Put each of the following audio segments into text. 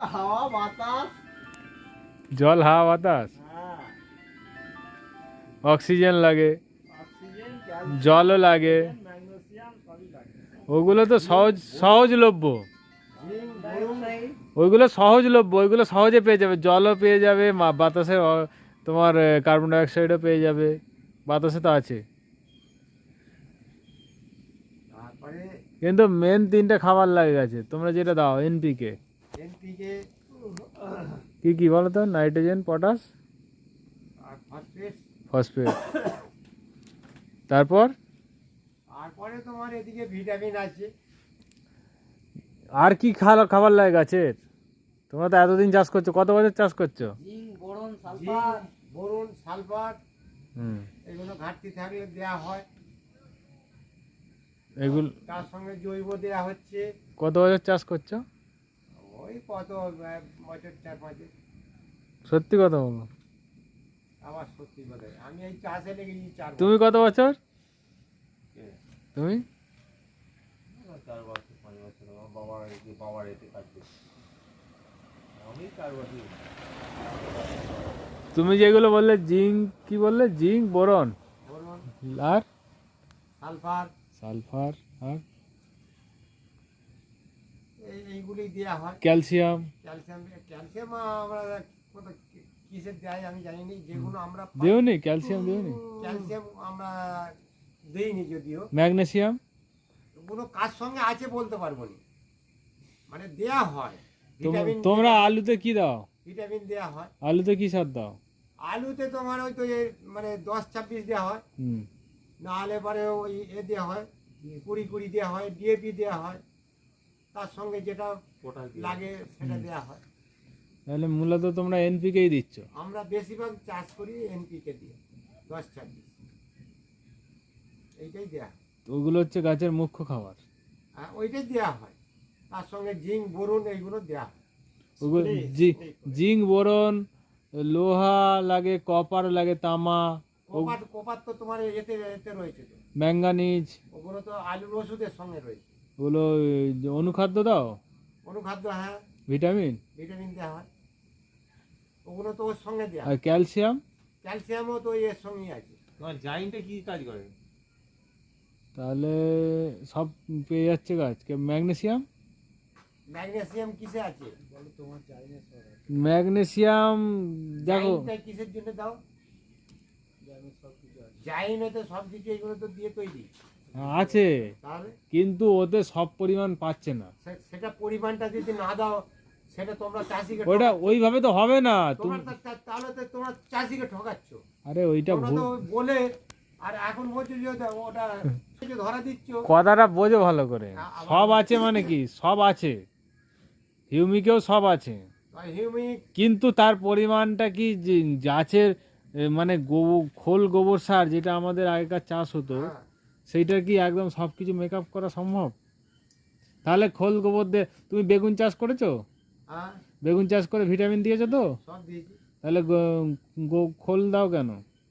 হাওয়া বাতাস। জল হাওয়া বাতাস? হ্যাঁ। অক্সিজেন লাগে। জলও লাগে। ওগুলো তো সহজ সহজলভ্য। ওইগুলো সহজলভ্য ওইগুলো সহজে পেয়ে যাবে। জলও পেয়ে যাবে বাতাসে তোমার কার্বন ডাইঅক্সাইডও পেয়ে যাবে। বাতাসে তো আছে। কিন্তু মেন তিনটে খাবার লাগে গেছে তোমরা যেটা দাও এনপিকে এনপিকে কি কি বলো তো নাইট্রোজেন পটাশ? আর ফসফেট ফসফেট তারপর? তারপরে তোমার এদিকে ভিটামিন আছে। আর কি খাবার খাবার লাগে গাছের তোমরা তো এতদিন চাষ করছ কত বছর চাষ করছ? Zinc boron sulphur. Boron sulphur. হুম। এগুলো ঘাটতি থাকলে দেয়া হয়। এগুলো তার সঙ্গে জৈব দেয়া হচ্ছে। কত বছর চাষ করছ? ওই কত বছর চার পাঁচে সত্যি কথা বলো। আবার সত্যি কথা। আমি এই চাষে লেগেছি চার তুমি কত বছর? তুমি? চার বছর পাঁচ বছর। আমার বাবার এদিকে বাবার এতে কাজ করছি। আমি চার বছর। তুমি যেগুলো বললে জিঙ্ক কি বললে? Zinc boron. বোরন। আর? সালফার। সালফার আর? এইগুলি দেওয়া হয়। ক্যালসিয়াম। ক্যালসিয়াম ক্যালসিয়াম আমরা কোথাও কি- কিসের দেয় আমি জানি না যেগুলো আমরা পাই, দেওনি ক্যালসিয়াম দেওনি। ক্যালসিয়াম আমরা দেইনি যদিও। ম্যাগনেসিয়াম? ওগুলো কার সঙ্গে আছে বলতে পারব না। মানে দেয়া হয়। ভিটামিন তোমরা আলুতে কি দাও? ভিটামিন দেয়া হয়। আলুতে কি সার দাও? আলুতে তোমার ওই তো এ মানে দশ ছাব্বিশ দেওয়া হয়। হুম। না হলে পরে ওই এ দেওয়া হয়। কুড়ি কুড়ি দেওয়া হয়। ডিএপি দেওয়া হয়। তার সঙ্গে যেটা লাগে সেটা দেওয়া হয়। তাহলে মূলত তোমরা এনপিকেই দিচ্ছ? আমরা বেশিরভাগ চাষ করি এনপিকে দিয়ে দশ ছাব্বিশ। এইটাই দেওয়া ওগুলো হচ্ছে গাছের মুখ্য খাবার হ্যাঁ ওইটাই দেওয়া হয়। তার সঙ্গে জিঙ্ক বোরন এইগুলো দেওয়া হয়। ওগুলো। জিঙ্ক বোরন লোহা লাগে কপার লাগে তামা কোপার কোপার তো তোমার এতে এতে রয়েছে। ম্যাঙ্গানিজ। ওগুলো তো আলুর ওষুধের সঙ্গে রয়েছে। ওগুলো অনুখাদ্য দাও। অনুখাদ্য হ্যাঁ। ভিটামিন? ভিটামিন দেওয়া হয়। ওগুলো তো ওর সঙ্গে দেওয়া আর ক্যালসিয়াম? ক্যালসিয়ামও তো এর সঙ্গেই আছে। জাইনটা কি কাজ করে? তাহলে সব পেয়ে যাচ্ছে গাছ ম্যাগনেসিয়াম? ম্যাগনেসিয়াম কিসে আছে? ম্যাগনেসিয়াম দেখো। কিসের জন্য দাও? জাইনে তো সব কিছু এগুলো তো দিয়ে তৈরি। আছে কিন্তু ওতে সব পরিমাণ পাচ্ছে না। সেটা পরিমাণটা যদি না দাও সেটা তোমরা চাষিকে ওটা ওইভাবে তো হবে না। তাহলে তো তোমরা চাষিকে ঠকাচ্ছ। আরে ওইটা বলে আর এখন বলছো যে ওটা- ওটা ধরা দিচ্ছ। কথাটা বোঝো ভালো করে। সব আছে মানে কি? সব আছে। হিউমিকেও সব আছে। হিউমিক কিন্তু তার পরিমাণটা কি যে গাছের মানে গোবর খোল গোবর সার যেটা আমাদের আগেকার চাষ হতো হ্যাঁ, সেইটা কি একদম সব কিছু মেক আপ করা সম্ভব? তাহলে খোল গোবর দিয়ে তুমি বেগুন চাষ করেছ? হ্যাঁ। বেগুন চাষ করে ভিটামিন দিয়েছ তো? তাহলে খোল দাও কেন?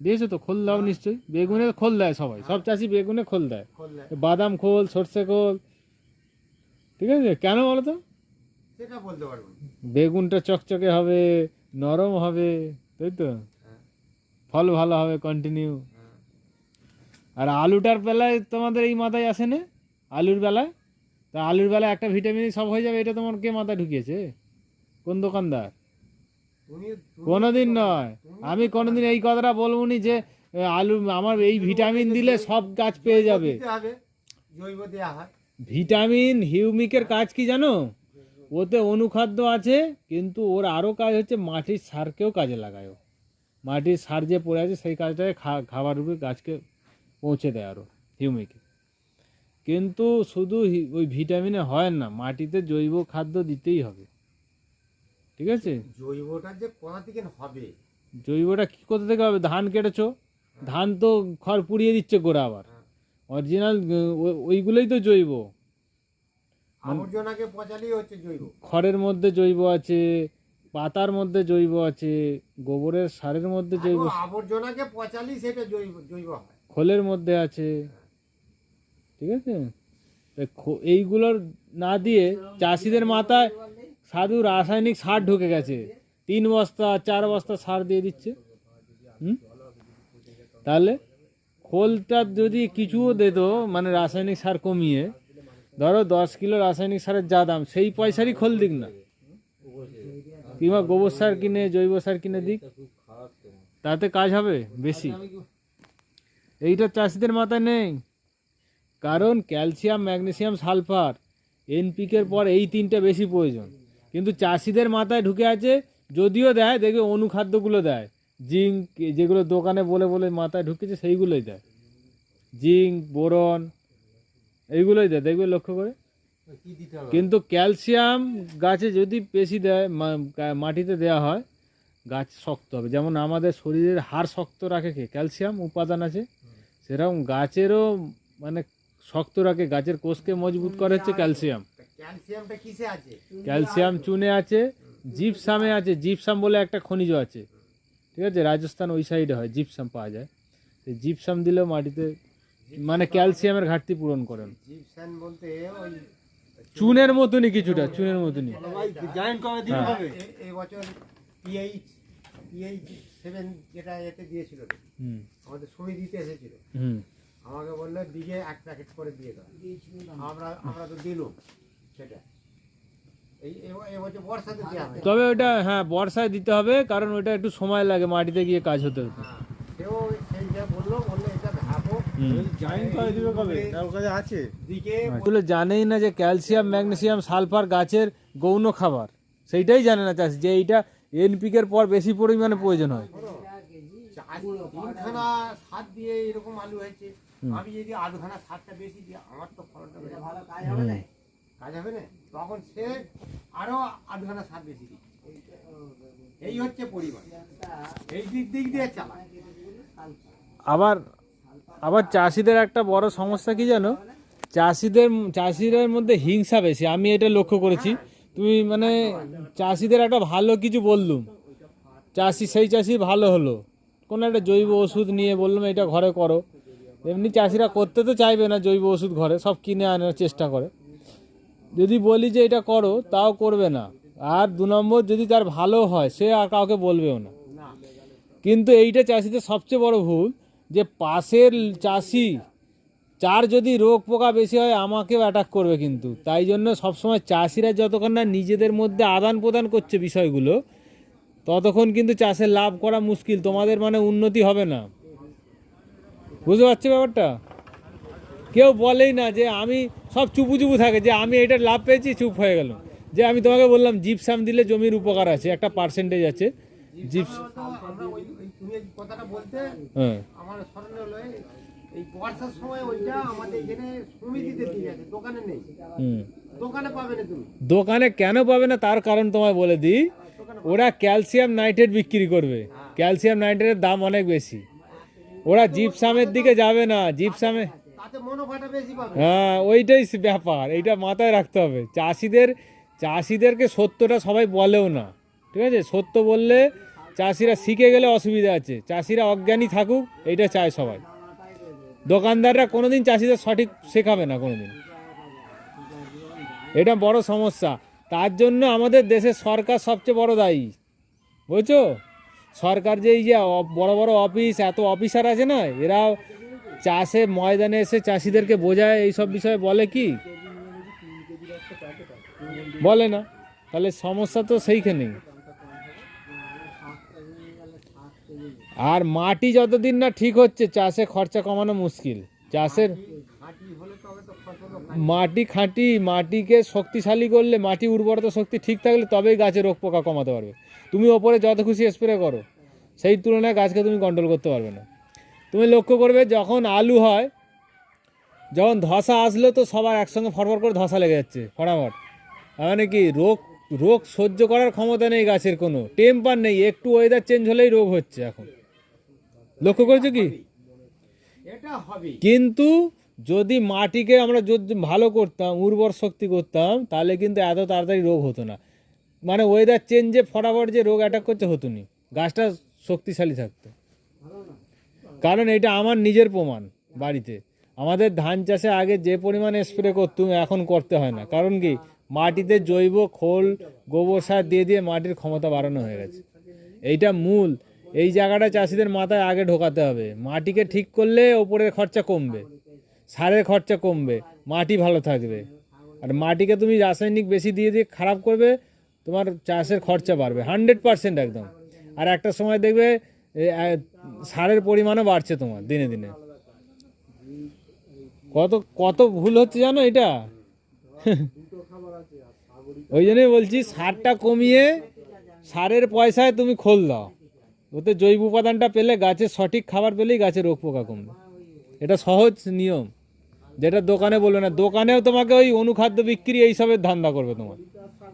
দিয়েছ তো? খোল দাও নিশ্চয়ই। বেগুনে খোল দেয় সবাই। সব চাষি বেগুনে খোল দেয়। বাদাম খোল সর্ষে খোল। ঠিক আছে? কেন বলো তো। বেগুনটা চকচকে হবে নরম হবে তাই তো? হ্যাঁ, ফল ভালো হবে কন্টিনিউ হ্যাঁ। আর আলুটার বেলায় তোমাদের এই মাথায় আসে না? আলুর বেলায়? তা আলুর বেলায় একটা ভিটামিনই সব হয়ে যাবে, এটা তোমার কে মাথায় ঢুকিয়েছে? কোন দোকানদার? কোনোদিন নয়। আমি কোনোদিন এই কথাটা বলব নি যে আলু আমার এই ভিটামিন দিলে সব গাছ পেয়ে যাবে। ভিটামিন হিউমিকের কাজ কি জানো? ওতে অনুখাদ্য আছে, কিন্তু ওর আরও কাজ হচ্ছে মাটির সারকেও কাজে লাগায় মাটির সার যে পড়ে আছে, সেই কাজটাকে খাবার রূপে গাছকে পৌঁছে দেয় আরও হিউমিকে। কিন্তু শুধু ওই ভিটামিনে হয় না মাটিতে জৈব খাদ্য দিতেই হবে। ঠিক আছে? জৈবটা যে কোথা থেকে হবে? জৈবটা কি কোথা থেকে হবে? ধান কেটেছো? ধান তো খড় পুড়িয়ে দিচ্ছে গোড়া আবার। হ্যাঁ। অরিজিনাল ওইগুলোই তো জৈব। আবর্জনাকে পচালেই হচ্ছে জৈব। খড়ের মধ্যে জৈব আছে পাতার মধ্যে জৈব আছে গোবরের সারের মধ্যে জৈব আবর্জনাকে পচালেই সেটা জৈব জৈব হয়। খোলের মধ্যে আছে। ঠিক আছে? এইগুলোর না দিয়ে চাষিদের মাথায় সাধু রাসায়নিক সার ঢুকে গেছে। তিন বস্তা, চার বস্তা সার দিয়ে দিচ্ছে। হুম? তাহলে খোলটা যদি কিছুও দিত মানে রাসায়নিক সার কমিয়ে, ধরো দশ কিলো রাসায়নিক সারের যা দাম, সেই পয়সারই খোল দিক না। কিংবা গোবর সার কিনে, জৈব সার কিনে দিক। তাতে কাজ হবে বেশি। এইটা চাষিদের মাথায় নেই। কারণ ক্যালসিয়াম, ম্যাগনেসিয়াম, সালফার এনপিকের পর এই তিনটা বেশি প্রয়োজন। কিন্তু চাষিদের মাথায় ঢুকে আছে, যদিও দেয়, দেখবে অনুখাদ্যগুলো দেয়। জিঙ্ক, যেগুলো দোকানে বলে বলে মাথায় ঢুকেছে, সেইগুলোই দেয়। জিঙ্ক, বোরন, এইগুলোই দেয়, দেখবে লক্ষ্য করে? কিন্তু ক্যালসিয়াম গাছে যদি বেশি দেয় মাটিতে দেওয়া হয়, গাছ শক্ত হবে। যেমন আমাদের শরীরের হাড় শক্ত রাখে কে? ক্যালসিয়াম উপাদান আছে। সেরকম গাছেরও মানে শক্ত রাখে গাছের কোষকে মজবুত করে হচ্ছে ক্যালসিয়াম। ক্যালসিয়ামটা কিসে আছে? ক্যালসিয়াম চুনে আছে জিপসামে আছে জিপসাম বলে একটা খনিজ আছে। ঠিক আছে রাজস্থান ওই সাইডে হয় জিপসাম পাওয়া যায়। সেই জিপসাম দিলেও মাটিতে মানে ক্যালসিয়ামের ঘাটতি পূরণ করেন। জিপসান বলতে ওই চুনের মতনই কিছুটা চুনের মতনই। জয়েন্ট করে দিলে হ্যাঁ। হবে? এই বছর পিএইচ পিএইচ সেভেন যেটা এতে দিয়েছিল হুম। আমাদের সমিতিতে এসেছিল। হুম। আমাকে বলল দিকে এক প্যাকেট করে দিয়ে দাও। আমরা আমরা তো দিলাম সেটা। তবে ওটা হ্যাঁ বর্ষায় দিতে হবে কারণ ওটা একটু সময় লাগে মাটিতে গিয়ে কাজ হতে হতে। হ্যাঁ, সেও সেই বলল বলল এটা ভাবো। দিবে কবে? তার কাছে আছে? দিকে এগুলো জানেই না যে ক্যালসিয়াম ম্যাগনেসিয়াম সালফার গাছের গৌণ খাবার। সেইটাই জানে না চাষ যে এইটা এনপিকের পর বেশি পরিমাণে প্রয়োজন হয়। তিনখানা সার দিয়ে এরকম আলু হয়েছে। আমি যদি আধখানা সারটা বেশি দিই আমার তো ফলনটা ভালো কাজ হবে না? কাজ হবে না? তখন সে আরও আধখানা সার বেশি দিই। এই হচ্ছে পরিমাণ। এই দিক দিক দিয়ে আবার আবার চাষিদের একটা বড় সমস্যা কি জানো? চাষিদের চাষিদের মধ্যে হিংসা বেশি। আমি এটা লক্ষ্য করেছি। তুমি মানে চাষিদের একটা ভালো কিছু বললুম। চাষি সেই চাষি ভালো হলো। কোনো একটা জৈব ওষুধ নিয়ে বললাম এটা ঘরে করো। এমনি চাষিরা করতে তো চাইবে না জৈব ওষুধ ঘরে, সব কিনে আনার চেষ্টা করে। যদি বলি যে এটা করো, তাও করবে না। আর দু নম্বর, যদি তার ভালো হয়, সে আর কাউকে বলবেও না। কিন্তু এইটা চাষিদের সবচেয়ে বড় ভুল, যে পাশের চাষি চার যদি রোগ পোকা বেশি হয় আমাকেও অ্যাটাক করবে কিন্তু। তাই জন্য সবসময় চাষিরা যতক্ষণ না নিজেদের মধ্যে আদান প্রদান করছে বিষয়গুলো ততক্ষণ কিন্তু চাষের লাভ করা মুশকিল। তোমাদের মানে উন্নতি হবে না। বুঝতে পারছ ব্যাপারটা? কেউ বলেই না যে আমি সব চুপু চুপু থাকে যে আমি এটা লাভ পেয়েছি চুপ হয়ে গেল। যে আমি তোমাকে বললাম জিপসাম দিলে জমির উপকার আছে একটা পার্সেন্টেজ আছে। জিপস হ্যাঁ। এই- বর্ষার সময় ওইটা আমাদের এখানে সমিতিতে দিয়ে আছে দোকানে নেই। হুম। দোকানে পাবে না তুমি। দোকানে কেন পাবে না তার কারণ তোমায় বলে দিই ওরা ক্যালসিয়াম নাইট্রেট বিক্রি করবে। ক্যালসিয়াম নাইট্রেটের দাম অনেক বেশি। ওরা জিপসামের দিকে যাবে না জিপসামে হ্যাঁ ওইটাই ব্যাপার এইটা মাথায় রাখতে হবে। চাষিদের চাষিদেরকে সত্যটা সবাই বলেও না। ঠিক আছে? সত্য বললে চাষিরা শিখে গেলে অসুবিধা আছে। চাষিরা অজ্ঞানী থাকুক এইটা চায় সবাই। দোকানদাররা কোনোদিন চাষিদের সঠিক শেখাবে না কোনোদিন। এটা বড় সমস্যা। তার জন্য আমাদের দেশের সরকার সবচেয়ে বড় দায়ী। বুঝছ? সরকার যে এই যে বড় বড় অফিস, এত অফিসার আছে না এরা চাষে ময়দানে এসে চাষিদেরকে বোঝায় এই সব বিষয়ে বলে কি? বলে না। তাহলে সমস্যা তো সেইখানেই। আর মাটি যতদিন না ঠিক হচ্ছে, চাষে খরচা কমানো মুশকিল। চাষের মাটি খাঁটি, মাটিকে শক্তিশালী করলে মাটি উর্বরতা শক্তি ঠিক থাকলে তবেই গাছে রোগ পোকা কমাতে পারবে। তুমি ওপরে যত খুশি স্প্রে করো, সেই তুলনায় গাছকে তুমি কন্ট্রোল করতে পারবে না। তুমি লক্ষ্য করবে, যখন আলু হয়, যখন ধসা আসলো তো সবার একসঙ্গে ফরফর করে ধসা লেগে যাচ্ছে, ফটাফট। মানে কি, রোগ রোগ সহ্য করার ক্ষমতা নেই গাছের কোনো টেম্পার নেই, একটু ওয়েদার চেঞ্জ হলেই রোগ হচ্ছে এখন। লক্ষ্য করেছ কি? এটা হবে। কিন্তু যদি মাটিকে আমরা যদি ভালো করতাম উর্বর শক্তি করতাম তাহলে কিন্তু এত তাড়াতাড়ি রোগ হতো না। মানে ওয়েদার চেঞ্জে ফটাফট যে রোগ অ্যাটাক করছে হতো নি গাছটা শক্তিশালী থাকতো। কারণ এটা আমার নিজের প্রমাণ বাড়িতে। আমাদের ধান চাষে আগে যে পরিমাণে স্প্রে করতুম এখন করতে হয় না। কারণ কি? মাটিতে জৈব খোল গোবর সার দিয়ে দিয়ে মাটির ক্ষমতা বাড়ানো হয়ে গেছে। এইটা মূল। এই জায়গাটা চাষিদের মাথায় আগে ঢোকাতে হবে। মাটিকে ঠিক করলে ওপরের খরচা কমবে, সারের খরচা কমবে, মাটি ভালো থাকবে। আর মাটিকে তুমি রাসায়নিক বেশি দিয়ে দিয়ে খারাপ করবে, তোমার চাষের খরচা বাড়বে, হান্ড্রেড পার্সেন্ট একদম। আর একটা সময় দেখবে সারের পরিমাণও বাড়ছে তোমার দিনে দিনে। কত কত ভুল হচ্ছে জানো এটা? ওই জন্যই বলছি, সারটা কমিয়ে সারের পয়সায় তুমি খোল দাও। ওতে জৈব উপাদানটা পেলে গাছের সঠিক খাবার পেলেই গাছের রোগ পোকা কমবে। এটা সহজ নিয়ম। যেটা দোকানে বলবে না, দোকানেও তোমাকে ওই অনুখাদ্য বিক্রি এইসবের ধান্দা করবে তোমার।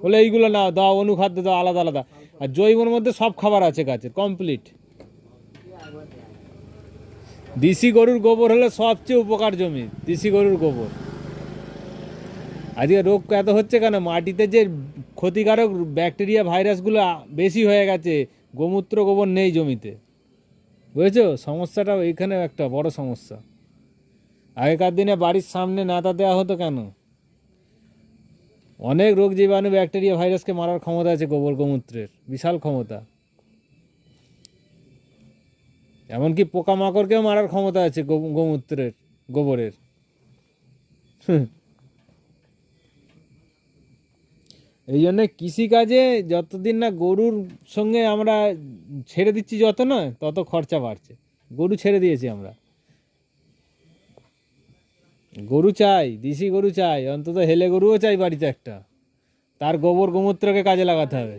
বলে এইগুলো না, দাও অনুখাদ্য দাও, আলাদা আলাদা। আর জৈবর মধ্যে সব খাবার আছে গাছের কমপ্লিট দেশি গরুর গোবর হলে সবচেয়ে উপকার জমি, দেশি গরুর গোবর। আজকে রোগ এত হচ্ছে কেন? মাটিতে যে ক্ষতিকারক ব্যাকটেরিয়া, ভাইরাসগুলো বেশি হয়ে গেছে গোমূত্র গোবর নেই জমিতে। বুঝেছ? সমস্যাটা এইখানে একটা বড় সমস্যা। আগেকার দিনে বাড়ির সামনে নাতা দেওয়া হতো কেন? অনেক রোগ জীবাণু ব্যাকটেরিয়া ভাইরাসকে মারার ক্ষমতা আছে গোবর গোমূত্রের। বিশাল ক্ষমতা। এমনকি পোকামাকড়কেও মারার ক্ষমতা আছে গোমূত্রের, গোবরের হুম। এই জন্য কৃষিকাজে যতদিন না গরুর সঙ্গে আমরা ছেড়ে দিচ্ছি যত না তত খরচা বাড়ছে। গরু ছেড়ে দিয়েছি আমরা। গরু চাই, দেশি গরু চাই, অন্তত হেলে গরুও চাই বাড়িতে একটা। তার গোবর গোমূত্রকে কাজে লাগাতে হবে।